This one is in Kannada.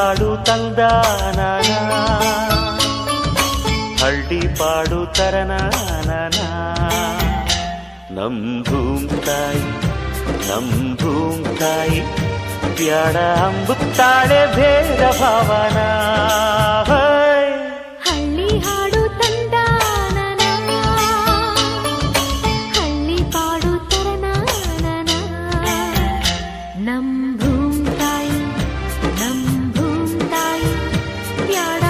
ಹಾಡು ತಂದಾನ ಹಳ್ಳಿ ಪಾಡು ತರನಾನ ನಮ್ ಭೂಮ್ ತಾಯಿ, ನಮ್ ಭೂಮ್ ತಾಯಿ ಬ್ಯಾಡ ಅಂಬುತ್ತಾಳೆ ಭೇದ ಭಾವನ. ಹಳ್ಳಿ ಹಾಡು ತಂದಾನನ. ಹಳ್ಳಿ ಪಾಡು ತರನಾನನ. ತಾಯಿ प्यारा